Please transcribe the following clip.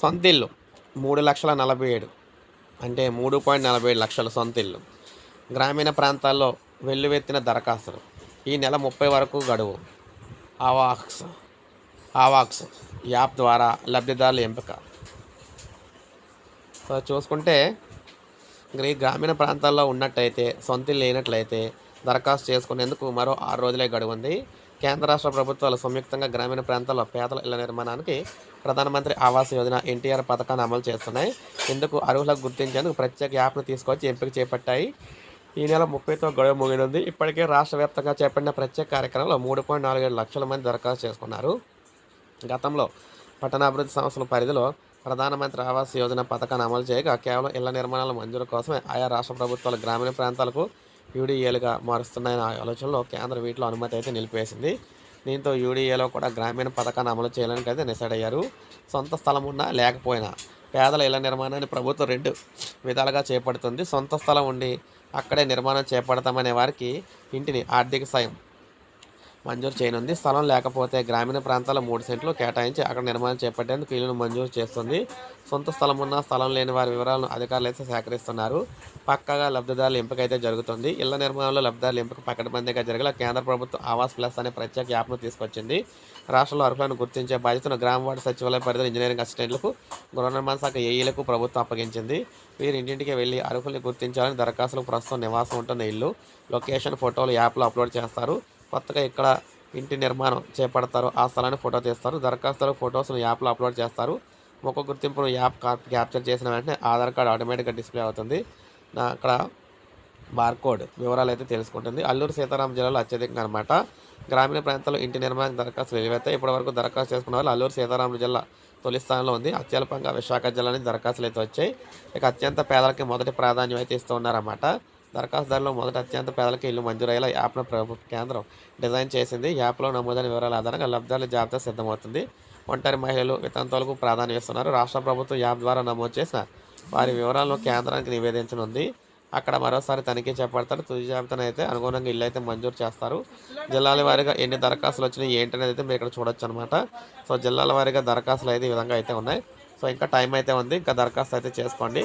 సొంత ఇల్లు మూడు లక్షల నలభై ఏడు. అంటే మూడు పాయింట్ నలభై ఏడు లక్షల సొంత ఇల్లు గ్రామీణ ప్రాంతాల్లో వెల్లువెత్తిన దరఖాస్తులు. ఈ నెల ముప్పై వరకు గడువు. ఆవాక్స్ ఆవాక్స్ యాప్ ద్వారా లబ్ధిదారుల ఎంపిక. సో చూసుకుంటే ఈ గ్రామీణ ప్రాంతాల్లో ఉన్నట్టయితే సొంత ఇల్లు లేనట్లయితే దరఖాస్తు చేసుకునేందుకు మరో ఆరు రోజులే గడువు ఉంది. కేంద్ర రాష్ట్ర ప్రభుత్వాలు సంయుక్తంగా గ్రామీణ ప్రాంతాల్లో పేదల ఇళ్ళ నిర్మాణానికి ప్రధానమంత్రి ఆవాస్ యోజన ఎన్టీఆర్ పథకాన్ని అమలు చేస్తున్నాయి. ఇందుకు అర్హులకు గుర్తించేందుకు ప్రత్యేక యాప్ను తీసుకొచ్చి ఎంపిక చేపట్టాయి. ఈ నెల ముప్పైతో గొడవ ముగినుంది ఇప్పటికే రాష్ట్ర వ్యాప్తంగా చేపట్టిన ప్రత్యేక కార్యక్రమంలో మూడు పాయింట్ నాలుగు ఏడు లక్షల మంది దరఖాస్తు చేసుకున్నారు. గతంలో పట్టణాభివృద్ధి సంస్థల పరిధిలో ప్రధానమంత్రి ఆవాస్ యోజన పథకాన్ని అమలు చేయగా కేవలం ఇళ్ళ నిర్మాణాల మంజూరు కోసమే ఆయా రాష్ట్ర ప్రభుత్వాలు గ్రామీణ ప్రాంతాలకు యూడీఏలుగా మారుస్తున్నాయన్న ఆలోచనలో కేంద్రం వీటిలో అనుమతి అయితే నిలిపేసింది దీంతో యూడీఏలో కూడా గ్రామీణ పథకాన్ని అమలు చేయాలని అయితే డిసైడ్ అయ్యారు. సొంత స్థలం ఉన్నా లేకపోయినా పేదల ఇళ్ళ నిర్మాణాన్ని ప్రభుత్వం రెండు విధాలుగా చేపడుతుంది. సొంత స్థలం ఉండి అక్కడే నిర్మాణం చేపడతామనే వారికి ఇంటిని ఆర్థిక సాయం మంజూరు చేయనుంది. స్థలం లేకపోతే గ్రామీణ ప్రాంతాల మూడు సెంట్లు కేటాయించి అక్కడ నిర్మాణం చేపట్టేందుకు ఇల్లును మంజూరు చేస్తుంది. సొంత స్థలం ఉన్న స్థలం లేని వారి వివరాలను అధికారులు అయితే సేకరిస్తున్నారు. పక్కగా లబ్ధిదారుల ఎంపిక అయితే జరుగుతుంది. ఇళ్ళ నిర్మాణంలో లబ్ధిదారుల ఎంపిక పకడ్బందీగా జరిగేలా కేంద్ర ప్రభుత్వం ఆవాస్ ప్లస్ అనే ప్రత్యేక యాప్ను తీసుకొచ్చింది. రాష్ట్రంలో అర్హులను గుర్తించే బాధ్యతను గ్రామ వార్డు సచివాలయ పరిధిలో ఇంజనీరింగ్ అసిస్టెంట్లకు గృహ నిర్మాణ శాఖ ఏఈలకు ప్రభుత్వం అప్పగించింది. వీరు ఇంటింటికి వెళ్ళి అర్హుల్ని గుర్తించాలని దరఖాస్తులకు ప్రస్తుతం నివాసం ఉంటున్న ఇల్లు లొకేషన్ ఫోటోలు యాప్లో అప్లోడ్ చేస్తారు. కొత్తగా ఇక్కడ ఇంటి నిర్మాణం చేపడతారు. ఆ స్థలాన్ని ఫోటో తీస్తారు. దరఖాస్తులు ఫొటోస్ను యాప్లో అప్లోడ్ చేస్తారు. ముఖ గుర్తింపును యాప్ క్యాప్చర్ చేసిన వెంటనే ఆధార్ కార్డు ఆటోమేటిక్గా డిస్ప్లే అవుతుంది. నా అక్కడ బార్కోడ్ వివరాలు అయితే తెలుసుకుంటుంది. అల్లూరు సీతారాం జిల్లాలో అత్యధికంగా అనమాట గ్రామీణ ప్రాంతాల్లో ఇంటి నిర్మాణ దరఖాస్తులు వెలువెత్తాయి ఇప్పటివరకు దరఖాస్తు చేసుకున్న వాళ్ళు అల్లూరు సీతారాం జిల్లా తొలి స్థానంలో ఉంది. అత్యల్పంగా విశాఖ జిల్లా నుంచి దరఖాస్తులు అయితే వచ్చాయి. ఇక అత్యంత పేదలకి మొదటి ప్రాధాన్యం అయితే ఇస్తూ ఉన్నారన్నమాట. దరఖాస్తుదారులు మొదట అత్యంత పేదలకు ఇల్లు మంజూరయ్యేలా యాప్ను ప్రభుత్వ కేంద్రం డిజైన్ చేసింది. యాప్లో నమోదైన వివరాల ఆధారంగా లబ్ధిదారుల జాబితా సిద్ధమవుతుంది. ఒంటరి మహిళలు వితంతువులకు ప్రాధాన్యం ఇస్తున్నారు. రాష్ట్ర ప్రభుత్వం యాప్ ద్వారా నమోదు చేసిన వారి వివరాలను కేంద్రానికి నివేదించనుంది. అక్కడ మరోసారి తనిఖీ చేపడతారు. తుది జాబితాను అయితే అనుగుణంగా ఇల్లు అయితే మంజూరు చేస్తారు. జిల్లాల వారీగా ఎన్ని దరఖాస్తులు వచ్చినాయి ఏంటనేది అయితే మీరు ఇక్కడ చూడొచ్చు అనమాట సో జిల్లాల వారీగా దరఖాస్తులు అయితే ఈ విధంగా అయితే ఉన్నాయి. సో ఇంకా టైం అయితే ఉంది. ఇంకా దరఖాస్తు అయితే చేసుకోండి.